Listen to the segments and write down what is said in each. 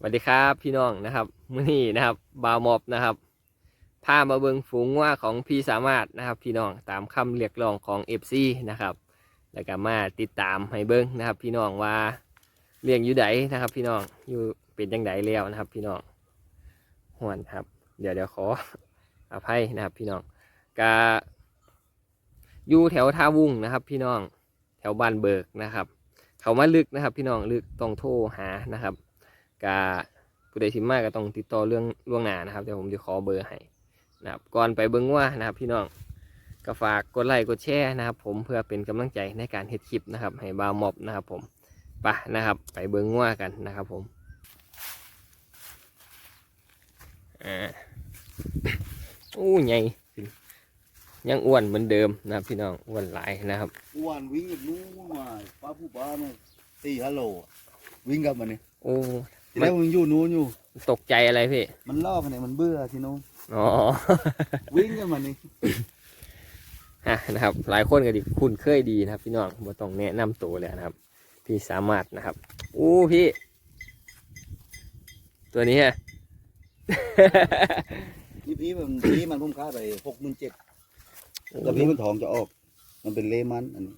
สวัสดีครับพี่น้องนะครับมื้อนี้นะครับบาวมอบนะครับพามาเบิงฝูงว่าของพี่สามารถนะครับ พี่น้องตามคำเรียกร้องของเอฟซีนะครับ แล้วก็มาติดตามให้เบิงนะครับ พี่น้องว่าเลี้ยงอยู่ไดนนะครับ พี่น้องอยู่เป็นจังไดแล้วนะครับ พี่น้องหวนครับ เดี๋ยวเดี๋ยวขออภัยนะครับ พี่น้องกาอยู่แถวท่าวุ้งนะครับ พี่น้องแถวบ้านเบิกนะครับ เขามาลึกนะครับ พี่น้องลึกต้องโทรหานะครับ กาผู้ใดสิมาก็ต้องติดต่อเรื่องล่วงหน้านะครับเดี๋ยวผมจะขอเบอร์ให้นะครับก่อนไปเบิ้งว่านะครับพี่น้องก็ฝากกดไลค์กดแชร์นะครับ ผมเพื่อเป็นกำลังใจในการเฮ็ดคลิปนะครับ ให้บาวมอบนะครับ ผมไปะนะครับ ไปเบิ้งว่ากันนะครับ ผมอ่าอู้ใหญ่ยังอ้วนเหมือนเดิมนะครับพี่น้องอ้วนหลายนะครับเมื่อวานวิ่งกับนู้นมาป้าผู้ป้ามาสี่ฮัลโหลอะวิ่งกลับมาเนี่ยโอ้ที แรกมันอยู่นู้นอยู่ ตกใจอะไรพี่ มันลอกเนี่ยมันเบื่อที่นู้นอ๋อ วิ่งกันมานี่อะนะครับ หลายคนก็ดิคุ้นเคยดีนะครับ พี่น้องบ่ต้องแนะนำตัวเลยนะครับ พี่สามารถนะครับอู้พี่ ตัวนี้ฮะนี่พี่มันพี่มันพุ่มค่าไปหกหมื่นเจ็ดแล้วพี่มันทองจะออก มันเป็นเลมันอันนี้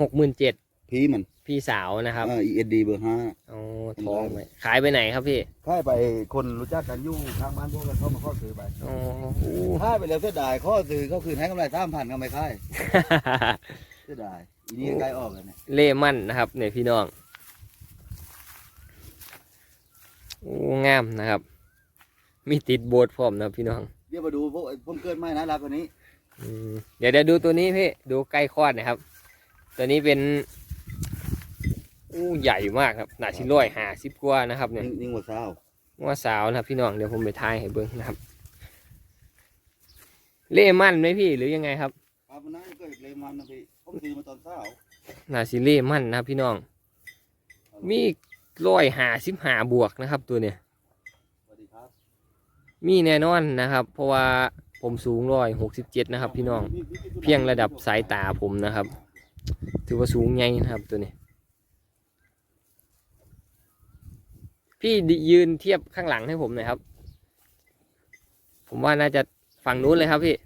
หกหมื่นเจ็ด พี่มันพี่สาวนะครับอ่าเอสดีเบอร์ห้าเอาทองไปขายไปไหนครับพี่ค่ายไปคนรู้จักกันอยู่ทางบ้านพวกกันเข้ามาข้อซื้อไปอ๋ออู้ค่ายไปแล้วเสียดายข้อซื้อก็คือให้กำไรสามพันก็ไม่ค่ายเสียดายอีนี่ใกล้ออกแล้วเนี่ยเล่มั่นนะครับเนี่ยพี่น้องโอ้งามนะครับ มีติดโบสถ์พร้อมนะครับพี่น้องเดี๋ยวมาดูพวกผมเกิดไม่นะรักกว่านี้อืมเดี๋ยวเดี๋ยวดูตัวนี้พี่ดูใกล้คลอดหนะครับ ตัวนี้เป็น อู้ใหญ่มากครับหนาชิร้อยหาสิบกว่านะครับเนี่ยนิ่งกว่าเศร้าว่าสาวนะครับพี่น้องเดี๋ยวผมไปทายให้เบิ้งนะครับ เล่มั่นไหมพี่หรือยังไงครับครับมันน่าจะเกิดเลมันนะพี่ผมซื้อมาตอนเช้าหนาชิเล่มั่นนะครับพี่น้อง มีร้อยหาสิบหาบวกนะครับ ตัวเนี่ยสวัสดีครับมีแน่นอนนะครับ เพราะว่าผมสูงร้อยหกสิบเจ็ดนะครับ พี่น้อง เพียงระดับสายตาผมนะครับ ถือว่าสูงใหญ่นะครับตัวนี้ พี่ยืนเทียบข้างหลังให้ผมหน่อยครับ ผมว่าน่าจะฝั่งนู้นเลยครับพี่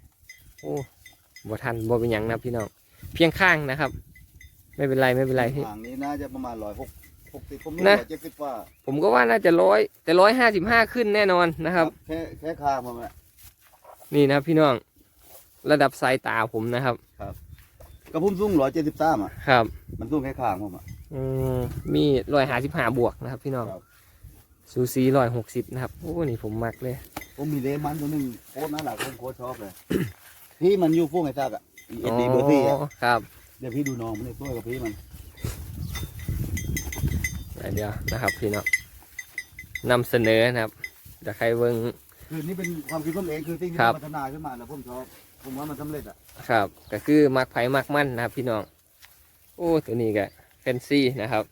โอ้บ่ทันบ่เป็นหยังนะครับพี่น้อง เพียงข้างนะครับ ไม่เป็นไรไม่เป็นไรพี่ห่างนี้น่าจะประมาณร้อยหกหกสิบผมนะร้อยเจ็ดสิบกว่า ผมก็ว่าน่าจะร้อยแต่ร้อยห้าสิบห้าขึ้นแน่นอนนะครับ แค่แค่คางผมอะนี่นะครับพี่น้อง ระดับสายตาผมนะครับกระพุ่มสูงร้อยเจ็ดสิบสามอะ ครับ มันสูงแค่คางผมอะอืมมีร้อยห้าสิบห้าบวกนะครับ พี่น้องครับ ซูซีร้อยหกสิบนะครับ โอ้ นี่ผมมักเลย ผมมีเลมันตัวหนึ่งโคตรน่ารักผมโคตรชอบเลย พี่มันอยู่พวกไอ้ซากอะเอ็ดดีเบอร์ซี่อะครับ เดี๋ยวพี่ดูน้องมันเลยตัวกับพี่มันเดี๋ยวนะครับพี่น้องนำเสนอนะครับจะใครเบิ่งคือนี่เป็นความคิดผมเองคือสิ่งที่ครับพัฒนาขึ้นมาแล้วผมชอบผมว่ามันสำเร็จอะครับ ก็คือมักไผ่มักมั่นนะครับ พี่น้อง โอ้ตัวนี้ก็แฟนซีนะครับ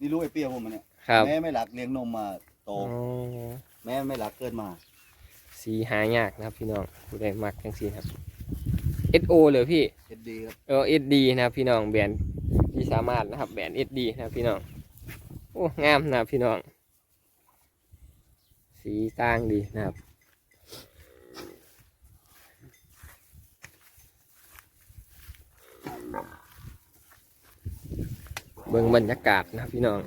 นี่รู้ไอ้เปรี้ยวผมมันเนี่ยครับแม่ไม่หลักเลี้ยงนมมา โต อ๋อแม่ไม่หลักเกินมา สีหายากนะครับพี่น้องผู้ใดมักจังสีครับ SO เลยพี่ เอ็ดดีครับ เออ SD นะครับพี่น้องแบรนด์ที่สามารถนะครับแบรนด์ SD นะครับพี่น้องโอ้งามนะครับพี่น้อง สีต่างดีนะครับเบิ่งบรรยากาศนะครับพี่น้อง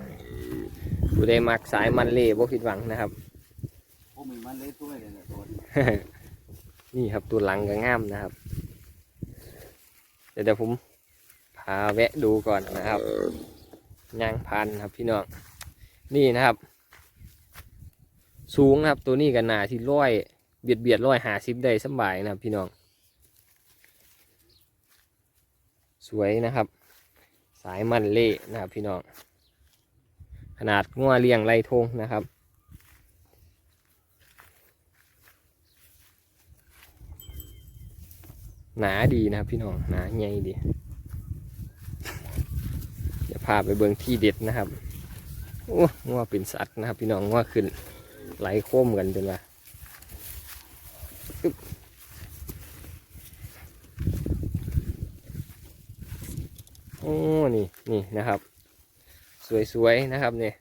ผู้ใดมักสายมันเล่บ่ผิดหวังนะครับผมมีมันเล็กด้วยเลยเนี่ยตัวนี้นี่ครับตัวหลังก็งามนะครับเดี๋ยวเดี๋ยวผมพาแวะดูก่อนนะครับยางพันครับพี่น้องนี่นะครับ สูงนะครับตัวนี้กันหนาที่ร้อยเบียดเบียดร้อยหาสิบได้สำบายนะครับพี่น้อง สวยนะครับ สายมันเล่นะครับพี่น้อง ขนาดงัวเลี้ยงไรทงนะครับ หนาดีนะครับพี่น้องหนาใหญ่ดีเดี๋ยวพาไปเบิงที่เด็ดนะครับโอ้งัวเป็นสัตว์นะครับ พี่น้องงัวขึ้นไหลโค้มกันจนว่าอึ๊บโอ้นี่นี่นะครับ สวยๆนะครับเนี่ย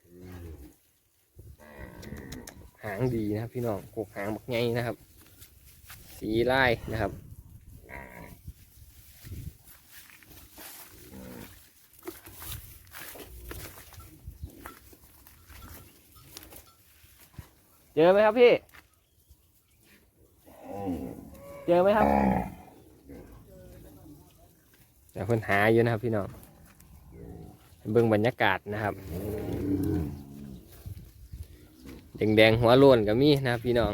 างดีนะครับพี่น้องกกหางบักไงนะครับ สีลายนะครับเจอไหมครับพี่ เจอไหมครับเดี๋ยวคนหาอยู่นะครับพี่น้อง เบิ่งบรรยากาศนะครับแดงๆหัวโล้นก็มีนะครับพี่น้อง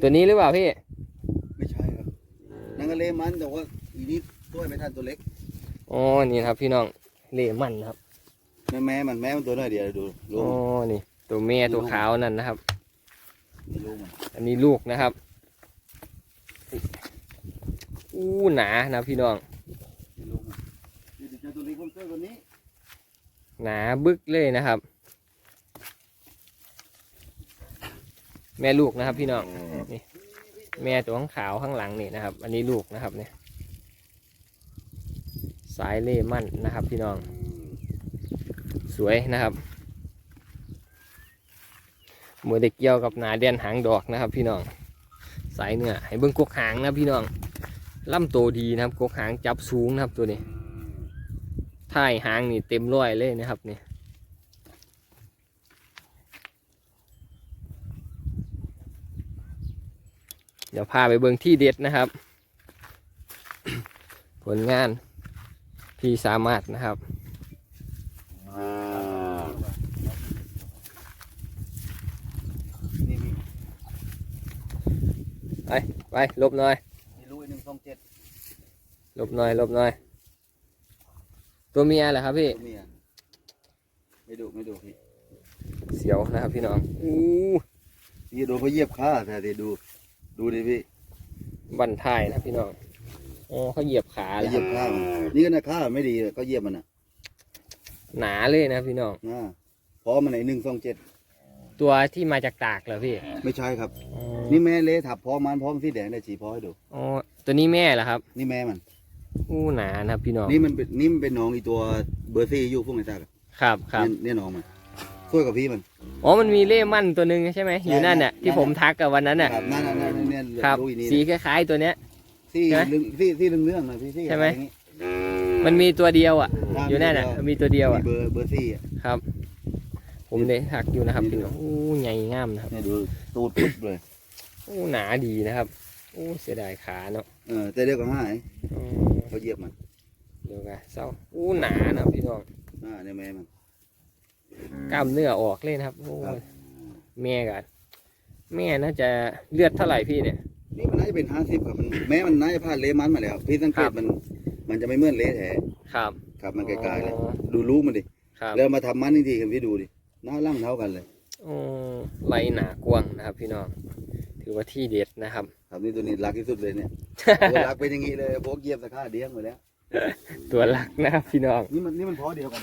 ตัวนี้หรือเปล่าพี่ ไม่ใช่ครับนั่นก็เลมันแต่ว่าอีนี้ตัวไม่ทันตัวเล็กอ๋อนี่นะครับพี่น้องเล่มันนะครับแม่แม่มันแม่มันตัวน้อยเดียวดูลูอ๋กอนี่ ตัวแม่ตัวขาวนั่นนะครับนี่ลูกมันอันนี้ลูกนะครับ อู้หนานะพี่น้อง หนาบึกเลยนะครับ แม่ลูกนะครับ พี่น้องนี่แม่ตัวข้างขาวข้างหลังนี่นะครับ อันนี้ลูกนะครับเนี่ยสายเล่มั่นนะครับ พี่น้อง สวยนะครับมือเด็กเกี่ยวกับหนาเดียนหางดอกนะครับ พี่น้อง สายเนื้อให้เบิ้งกกหางนะพี่น้องล่ำโตดีนะครับกกหางจับสูงนะครับตัวนี้ท้ายหางนี่เต็มร้อยเลยนะครับนี่เดี๋ยวพาไปเบิ้งที่เด็ดนะครับ ผลงานที่สามารถนะครับ ไปหลบหน่อยนี่ลูกไอ้หนึ่งสองเจ็ดหลบหน่อยหลบหน่อย ตัวเมียเหรอครับพี่ตัวเมียไม่ดูไม่ดูพี่เสียวนะครับพี่น้องอู้พี่โดนเขาเหยียบขาแต่ดิดูดูดิพี่บันท้ายนะพี่น้องอ๋อเขาเหยียบขาเขาแล้วเหยียบขามันนี่ก็นะขาไม่ดีก็เหยียบมันอะหนาเลยนะพี่น้องอ่าเพราะมันไอ้หนึ่งสองเจ็ด ตัวที่มาจากตากเหรอพี่ไม่ใช่ครับ อ๋อนี่แม่เละถับพร้อมมันพร้อมสีแดงได้ฉีพอให้ดู อ๋อตัวนี้แม่เหรอครับ นี่แม่มัน อู้หนานะครับพี่น้องนี่มันเป็นนี่มันเป็นน้องอีตัวเบอร์ซี่อยู่พวกไหนซากครับครับเนี่ยเนี่ยน้องมันช่วยกับพี่มัน อ๋อมันมีเล่มั่นตัวหนึ่งใช่ไหมอยู่นั่นน่ะใช่ที่ผมทักกับวันนั้นน่ะครับนั่นนั่นนั่นเนี่ยครับดูอีนี่สีคล้ายๆตัวเนี้ย ซี่ใช่ไหมเรื่องซี่ซี่เรื่องเรื่องหน่อยพี่ซี่ใช่ไหม อะไรอย่างงี้มันมีตัวเดียวอะครับอยู่นั่นน่ะมีตัวเดียวมีอะเบอร์เบอร์ซี่อะครับ ผมได้ทักอยู่นะครับพี่น้องอู้ใหญ่งามนะครับเนี่ยดูตูดปุ๊บเลยอู้หนาดีนะครับอู้เสียดายขาเนาะเออแต่เดี๋ยวก็หายอ๋อเขาเหยียบมันเดี๋ยวกันเศร้าอู้หนานะพี่น้องอ่าเนี่ยแม่มันกล้ามเนื้อออกเลยนะครับโอ้ครับยแม่กันแม่น่าจะเลือดเท่าไหร่พี่เนี่ยนี่มันน่าจะเป็นห้าสิบครับมันแม้มันน่าจะผ่านเลมันมาแล้ว พี่สังเกครัตบมัน มันจะไม่เหมือนเละแท้ครับ ครับมันไกลๆเลยอ๋อดูลูกมันดิครับแล้วมาทำมันจริงๆพี่ดูดิ หน้าล่างเท่ากันเลยโอ้ไรหนากว้างนะครับ พี่น้อง ถือว่าที่เด็ดนะครับ ครับนี่ตัวนี้รักที่สุดเลยเนี่ยตัวรักเป็นอย่างนี้เลยพวกเหยียบตะค่าเดี้ยงไปแล้ว ตัวหลักนะครับพี่น้อง นี่มันนี่มันพอเดียวกัน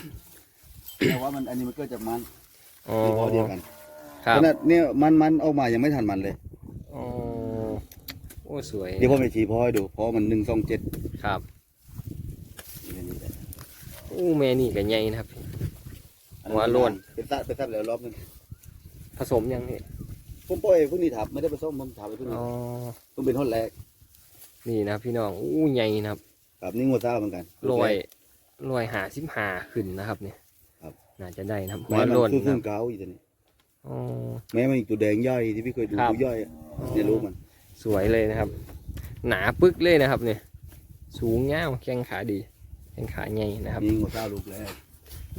แต่ว่ามันอันนี้มันเกิดจากมันอ๋อนี่พอเดียวกันครับขนาดเนี่ยมันมันออกมายังไม่ทันมันเลยอ๋อโอ้สวยเดี๋ยวผมไปชี้พอให้ดูเพราะมันหนึ่งสองเจ็ดครับโอ้แม่นี่กับใหญ่นะครับ หัวโล้น เป็นตัดเป็นตัดแล้วรอบนึงผสมยังพี่ผมปล่อยพวกนี้ทับไม่ได้ไปส้มผมทับไปพวกนี้อ๋อต้องเป็นท่อนแรกนี่นะครับพี่น้องอู้ใหญ่นะครับครับนี่งัวซ่าเหมือนกัน ลอยลอยหาสิบหาขึ้นนะครับเนี่ยครับ น่าจะได้นะครับหัแม่วมันโลนคือนะขึ้คนรับเกาอีกตัวนี้ อ๋อ แม่มันอีกตัวแดงย่อยที่พี่เคยดูครับ ตัวย่อยอะเนี่ยลูกมัน สวยเลยนะครับ หนาปึ๊กเลยนะครับเนี่ยสูงเงาวแข้งขาดีแข้งขาใหญ่นะครับนี่งัวซ่าลูกแรก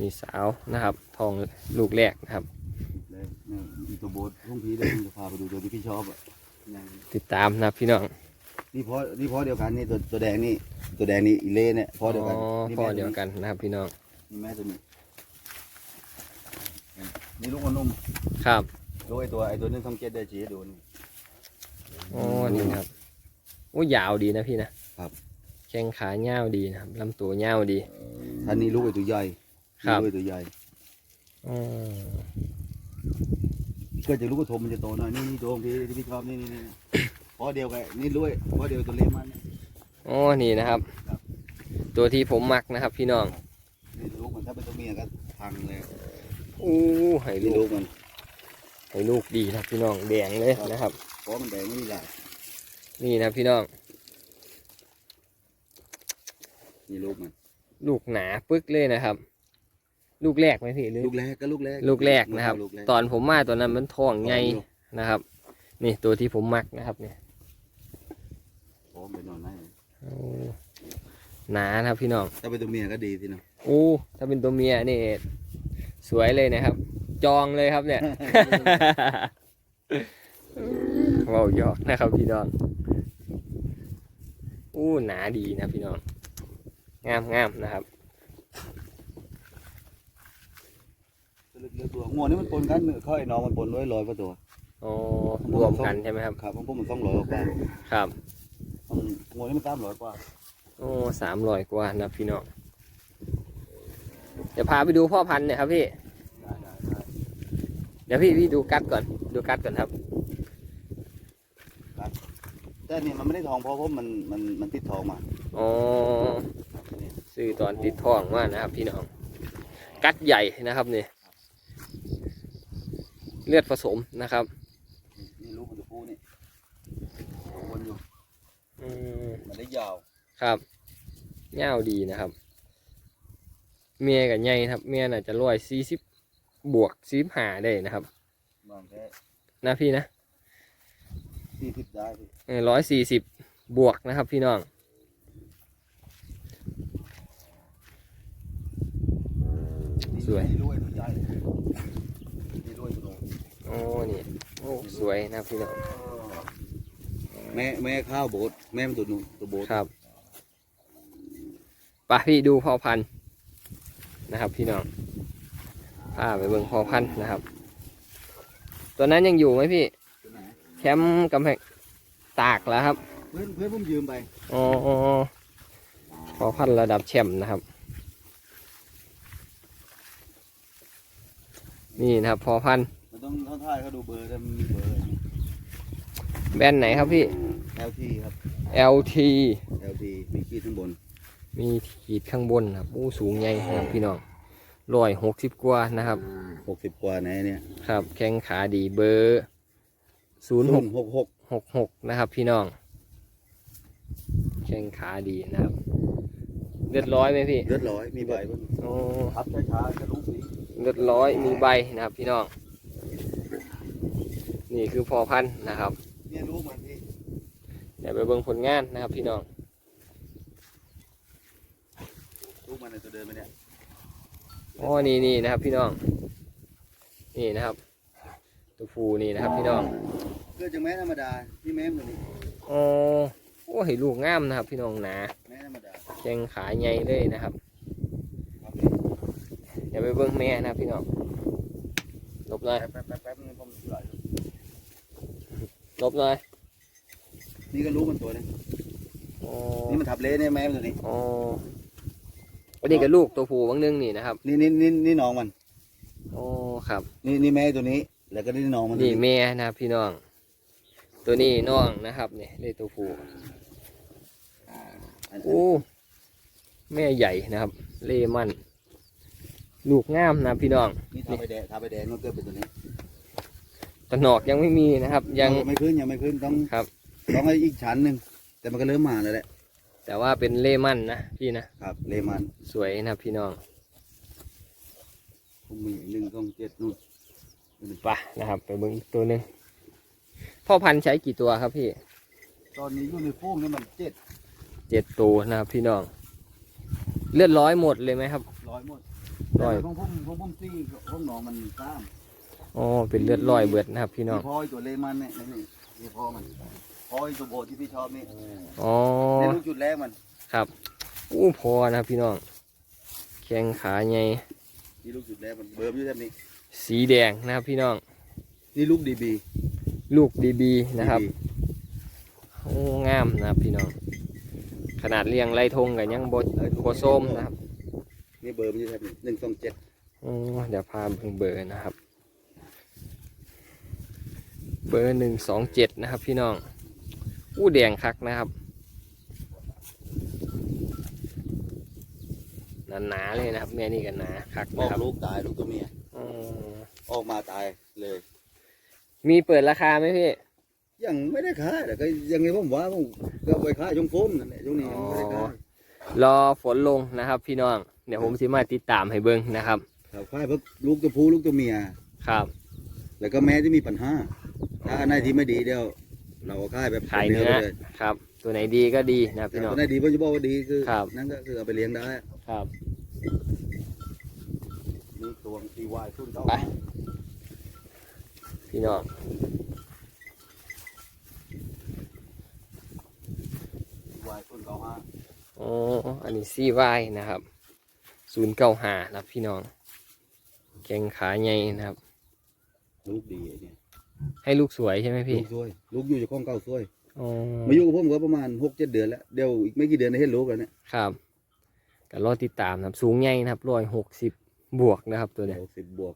มีสาวนะครับทองลูกแรกนะครับเลยเนี่ยอีกตัวโบสพวกพี่เดี๋ยวผมจะพาไปดูตัวที่พี่ชอบอะยังติดตามนะครับพี่น้องนี่เพราะนี่เพราะเดียวกันนี่ตัวตัวแดงนี่ตัวแดงนี่อีเล่เนี่ยเพราะเดียวกันอ๋อนี่พ่อแม่เดียวกันนะครับพี่น้องนี่แม่ตัวนี้นี่ลูกมันนุ่มครับลูกไอตัวไอตัวนึงทำเจ็ดได้จีให้ดูนี่อ๋อนี่นะครับโอ้ยาวดีนะพี่นะครับแข้งขาเงาวดีนะครับลำตัวเงาวดีท่านนี้ลูกไอตัวใหญ่ ครับลูกไอตัวใหญ่อ๋อเกิดจากลูกกระทมมันจะโตหน่อยนี่นี่ตัวของพี่ที่พี่ชอบนี่นี่นี่เพราะเดียวกันนี่ลูกเพราะเดียวตัวเล็กมันเนี่ยอ๋อนี่นะครับครับตัวที่ผมมักนะครับ พี่น้องถ้าเป็นตัวเมียก็พังเลยอู้ให้นี่ลูลูกกมันให้ลูกดีนะพี่น้องแดงเลยนะครับ เพราะมันแดงไม่ได้นี่นะพี่น้องนี่ลูกมัน ลูกหนาปึ๊กเลยนะครับ ลูกแรกไหมพี่หรือลูกแรกก็ลูกแรกลูกแรกนะครับลูกแรกตอนผมมาตัวนั้นมันท้องใหญ่นะครับ นี่ตัวที่ผมมักนะครับเนี่ยโอ้ไปนอนได้โอ้หนานะครับพี่น้องถ้าเป็นตัวเมียก็ดีสินะโอ้ถ้าเป็นตัวเมียนี่สวยเลยนะครับ จองเลยครับเนี่ยเว้าหยอกนะครับพี่น้องอู้หนาดีนะพี่น้อง งามงามนะครับ ตัวเล็กๆตัวงัวนี่มันปนกันเข้าไอ้น้องมันปนด้วยร้อยกว่าตัวอ๋อรวมกันใช่ไหมครับครับของพวกมันต้องร้อยกว่าครับมันงัวนี่มันตามร้อยกว่าโอ้สามร้อยกว่านะพี่น้องเดี๋ยวพาไปดูพ่อพันธุ์เนี่อยครับพี่ได้ได้ได้เดี๋ยวพี่พี่ดูกัดก่อน ดูกัดก่อนครับแต่นี่มันไม่ได้ทองเพราะเพราะมันมันมันติดทองมาอ๋อซื้อตอนติดท้องมานะครับพี่น้อง กัดใหญ่นะครับนี่ เลือดผสมนะครับนี่ลูกมันจะพูนี่วนอยู่อืมมันได้ยาวครับเง่าวดีนะครับ เมียกับใหญ่ครับ เมียน่าจะร้อยสี่สิบบวกสิบหาได้นะครับบางแค่นะพี่นะสี่สิบได้พี่ร้อยสี่สิบบวกนะครับพี่น้องสวย นี่รวยตัวใหญ่นี่รวยตัวโต โอ้นี่โอ้สวยนะครับพี่น้องแม่แม่ข้าวโบดแม่มันตัวหนูตัวโบดครับไปพี่ดูพ่อพันธุ์นะครับ พี่น้องพาไปเบิ่งพ่อพันธุ์นะครับ ตัวนั้นยังอยู่ไหมพี่ตัวไหนแคมป์กำแพงตากแล้วครับ เพื่อนเพื่อนผมยืมไปอ๋อพ่อพันธุ์ระดับแชมป์นะครับ นี่นะครับพ่อพันธุ์ มันต้องท่าท่ายเขาดูเบอร์ถ้ามันมีเบอร์แบรนด์ไหนครับพี่ LT ครับ LT LT มีขีดข้างบน มีขีดข้างบนนะครับอู้สูงใหญ่นะครับพี่น้องร้อยหกสิบกว่านะครับ หกสิบกว่าไหนเนี่ยครับ แข้งขาดีเบอร์ศูนย์หกหกหกหกหกนะครับ พี่น้อง แข้งขาดีนะครับ เลือดร้อยไหมพี่ เลือดร้อย มีใบบ้างโอ้พับช้าๆจะลุกสี เลือดร้อยมีใบนะครับ พี่น้อง นี่คือพอพันธุ์นะครับเนี่ยลูกมันพี่เดี๋ยวไปเบิ่งผลงานนะครับพี่น้องลูกมันเนี่ยจะเดินไปเนี่ยอ๋อนี่นี่นะครับ พี่น้อง นี่นะครับ ตัวฟูนี่นะครับ พี่น้องเกิดจากแม่ธรรมดาที่แม่มันนี่อ๋อโอ้เห็นลูกงามนะครับ พี่น้องหนาแม่ธรรมดาแข้งขาใหญ่เลยนะครับครับเดี๋ยวไปเบิ่งแม่นะครับพี่น้องหลบหน่อยแป๊บแป๊บแป๊บแป๊บนึงผมไหล หลบหน่อยนี่ก็ลูกมันตัวนึงอ๋อนี่มันทับเละเนี่ยแม่มันตัวนี้ อ๋ออันนี้กับลูกตัวผู้บางนึงนี่นะครับนี่นี่นี่นี่น้องมัน อ๋อครับ นี่นี่แม่ตัวนี้ แล้วก็นี่น้องมันนี่แม่นะครับพี่น้อง ตัวนี้น้องนะครับนี่เลยตัวผู้อันโอ้แม่ใหญ่นะครับ เลมัน ลูกงามนะพี่น้อง นี่ทาไปแดงทาไปแดงมันเกิดเป็นตัวนี้ ตะหนอกยังไม่มีนะครับ ยังไม่ขึ้นยังไม่ขึ้นต้องครับต้องให้อีกชั้นหนึ่งแต่มันก็เริ่มมาแล้วแหละแต่ว่าเป็นเลมันนะพี่นะครับเลมันสวยนะครับพี่น้องผมมีหนึ่งสองเจ็ดนู่นไปนะครับ ไปเบิ่งอีกตัวหนึ่งพ่อพันธุ์ใช้กี่ตัวครับพี่ ตอนนี้อยู่ในฟูงนี่มันเจ็ดเจ็ดตัวนะครับพี่น้อง เลือดร้อยหมดเลยไหมครับร้อยหมดร้อยแต่ของผมของผมซี่ของน้องมันสาม อ๋อเป็นเลือดร้อยเบิดนะครับ พี่น้องพอยตัวเลมันเนี่ยนี่นี่พอมันพอยตัวโบดที่พี่ชอบนี่อ๋อในลูกจุดแรกมันครับอู้พอนะครับพี่น้องแข้งขาใหญ่นี่ลูกจุดแรกมันเบอร์อยู่แบบนี้ สีแดงนะครับพี่น้อง นี่ลูกดีบีลูกดีบีนะครับโอ้งามนะครับพี่น้องขนาดเลี้ยงไรทงกันยังบดโบส้มนะครับ นี่เบอร์มันอยู่แบบนี้หนึ่งสองเจ็ดโอ้เดี๋ยวพาเบิ่งเบอร์นะครับ เบอร์หนึ่งสองเจ็ดนะครับพี่น้องอู้แดงคักนะครับนะหนาๆเลยนะครับแม่นี่กันหนาคักออนะกครับลูกตายลูกตัวเมียอืมออกมาตายเลย มีเปิดราคาไหมพี่ ยังไม่ได้ขายแต่ก็ยังไงผมว่าผมก็ไปขายช่วงฝนนั่นแหละช่วงนี้ยังไม่ได้ขายรอฝนลงนะครับ พี่น้อง เดี๋ยวผมสิมาติดตามให้เบิ้งนะครับ ครับขายเพิ่ลูกตัวผู้ลูกตัวเมีย ครับ แล้วก็แม่ที่มีปัญหา ถ้าอันไหนที่ไม่ดีเดี๋ยวเราก็ขายแบบขายเนื้อไปเลยครับ ตัวไหนดีก็ดีนะครับแต่พี่น้อง อันไหนดีผมจะบอกว่าดีคือครับ นั่นก็คือเอาไปเลี้ยงได้ครับ นี่ตัวตีวายขึ้นเขาไป พี่น้องตีวายขึ้นเขาฮะอ๋ออันนี้ซี่วายนะครับศูนย์เก้าหานะครับพี่น้อง แกงขาใหญ่นะครับ ลูกดีไอ้เนี่ย ให้ลูกสวยใช่ไหมลูพี่กสวยลูกอยู่จากข้องเก่าสวยอ๋อมาอยู่กับผมก็ประมาณหกเจ็ดเดือนแล้วเดี๋ยวอีกไม่กี่เดือนได้เห็นลูกแล้วเนี่ยครับก็รอติดตามนะครับ สูงใหญ่นะครับร้อยหกสิบบวกนะครับ ตัวเนี้ยหกสิบบวก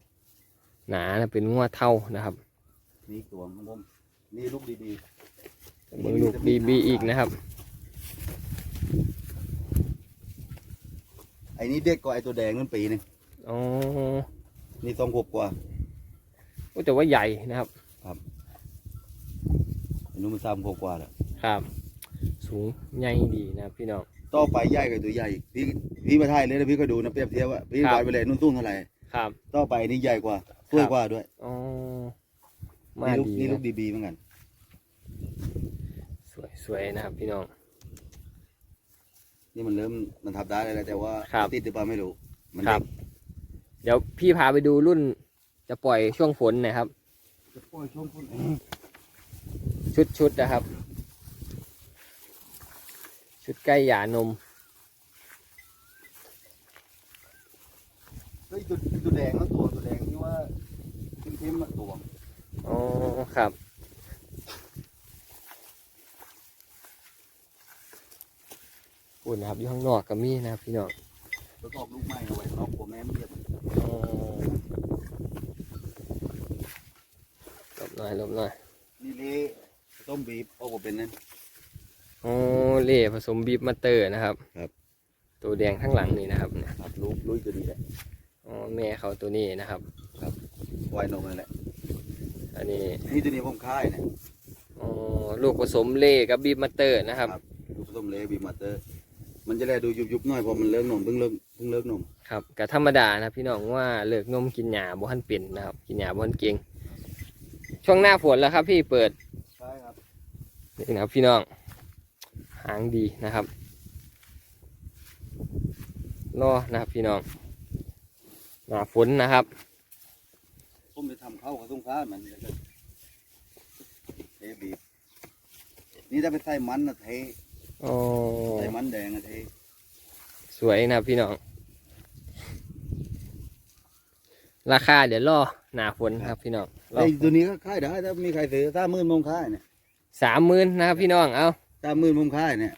หนานะเป็นงวดเท่านะครับนี่ตัวของผมนี่ลูกดีมือลูกบีบีอีกนะครับๆไอ้นี่เด็กกว่าไอ้ตัวแดงนั่นปีหนึงอ๋อนี่สองขวบกว่า โอ้แต่ว่าใหญ่นะครับอั นนู้นมันสามขวบกว่าแล้วครับ สูงใหญ่ดีนะครับพี่น้อง ต่อไปใหญ่กว่าตัวใหญ่พี่พี่มาถ่ายเลยแล้วพี่ก็ดูนะเปรียบเทียบว่าพี่ครับ วายไปเลยนุ่นตุ้งเท่าไหร่ครับ ต่อไปนี่ใหญ่กว่าสวยกว่าด้วยอ๋อ มานี่ลูกดีนี่ลูนะกดีบีเหมือนกันสวยสวยนะครับพี่น้อง นี่มันเริ่มมันทับได้แล้วแหละแต่ว่าครับติดหรือเปล่าไม่รู้มันครัเด็บกเดี๋ยวพี่พาไปดูรุ่นจะปล่อยช่วงฝนหนะครับ จะปล่อยช่วงคุณ ชุดชุดนะครับ ชุดใกล้หย่านมเฮ้ยตัวตัวแดงแล้วตัวตัวแดงที่ว่าเข้มๆอะตัวอ๋อครับอุ่นนะครับอยู่ข้างนอกก็มีนะครับพี่น้องประกอบลูกใหม่เอาไว้นอกหัวแม่มันเรียบอ๋อหลบหน่อยหลบหน่อยนี่เละ ต้มบีบออกมาเป็นนั่นอ๋อเล่ผสมบีฟมาเตอร์นะครับ ครับ ตัวแดงข้างหลังนี่นะครับเนี่ยครับลูกลุยตัวนี้แหละอ๋อแม่เขาตัวนี้นะครับไว้นอกนั่นแหละอันนี้นี่ตัวนี้ผมค่ายเนี่ยอ๋อลูกผสมเล่กับบีฟมาเตอร์นะครับลูกผสมเละบีบมาเตอร์ มันจะแลดูยุบๆหน่อยเพอมันเลิกนมเพิ่งเลิกเพิ่งเลิกนมครับก็ธรรมดานะพี่น้องว่าเลิกนมกินหญ้าบ่ทันเป็นนะครับ กินหญ้าบ่ทันเก่งช่วงหน้าฝนแล้วครับ พี่เปิดใช่ครับ นี่นะครับพี่น้อง หางดีนะครับรอนะครับพี่น้องหน้าฝนนะครับผมไปทำข้าวกับส้มค้ามันแล้วก็เทบีบนี่ถ้าไปใส่มันนะเทอ๋อใส่มันแดงอะเทสวยนะครับพี่น้อง ราคาเดี๋ยวรอหน้าฝนครับพี่น้องรอไอ้ตัวนี้ก็ขายได้ถ้ามีใครซื้อถ้ามื่นมุมขายเนี่ย สามหมื่นนะครับพี่น้องเอาถ้ามื่นมุมขายเนี่ย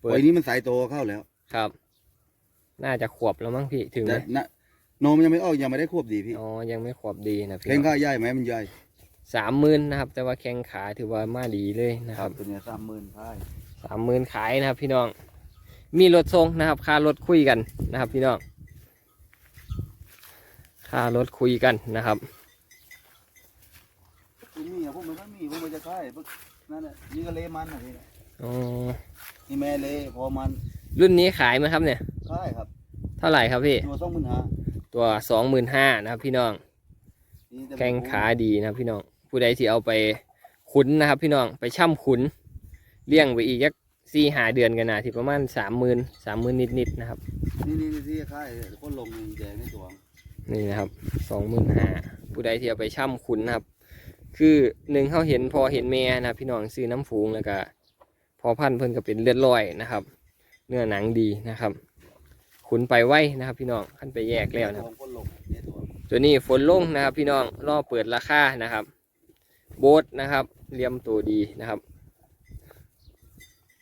เปิดไอ้นี้มันสายโตเข้าแล้วครับ น่าจะขวบแล้วมั้งพี่ถึงไหมแต่นะนมยังไม่ออกยังไม่ได้ควบดีพี่อ๋อยังไม่ขวบดีนะพี่เพ่งข้าใหญ่ไหมมันใหญ่สามหมื่นนะครับ แต่ว่าแข้งขาถือว่ามาดีเลยนะครับตัวเนี้สามหมื่นขายสามหมื่นขายนะครับ พี่น้อง มีรถทรงนะครับค่ารถคุยกันนะครับ พี่น้องค่ารถคุยกันนะครับ ตัวนี้อะพวกมันก็มีพวกมันจะขายพวกนั่นน่ะนี่ก็เละมันอะพี่อ๋อนี่แม่เละพอมันรุ่นนี้ขายไหมครับเนี่ยขายครับเท่าไหร่ครับพี่ ตัวสองหมื่นห้าตัวสองหมื่นห้านะครับพี่น้อง นี่จะแข้งขาดีนะครับพี่น้อง ผู้ใดที่เอาไปขุนนะครับ พี่น้องไปช่ำขุนเลี้ยงไปอีกยักสี่หาเดือนกันนะที่ประมาณสามหมื่นสามหมื่นนิดๆนะครับ นี่นี่นี่ที่ขายคนลงแดงในตัวนี่นะครับสองหมื่นห้าผู้ใดที่เอาไปช่ำขุนนะครับ คือหนึ่งเขาเห็นพอเห็นแม่นะครับพี่น้องซื้อน้ำฟูงแล้วก็พอพันธุ์เพิ่นก็เป็นเลือดลอยนะครับ เนื้อหนังดีนะครับ ขุนไปไว้นะครับ พี่น้องขั้นไปแยกแล้วนะครับคนลงในตัวตัวนี้ฝนลงนะครับ พี่น้องรอเปิดราคานะครับ โบทนะครับเลี่ยมตัวดีนะครับ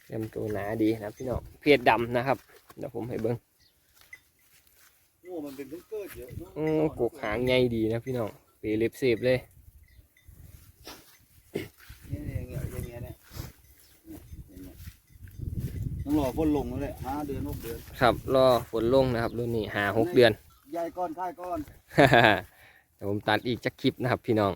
เลี่ยมตัวหนาดีนะครับพี่น้องเพศดำนะครับเดี๋ยวผมให้เบิ้งโอ้มันเป็นเพิ่งเกิดเยอะเนอะโอ้กกหางใหญ่ดีนะพี่น้องเปรย์เล็บเสียบเลย เนี่ยอย่างเงี้ยอย่างเงี้ยเนี่ยเนี่ยอย่างเงี้ย ต้องรอฝนลงแล้วแหละห้าเดือนหกเดือนครับ รอฝนลงนะครับรุ่นนี้หาหกเดือนยายก้อนค่ายก้อน เดี๋ยวผมตัดอีกจักคลิปนะครับพี่น้อง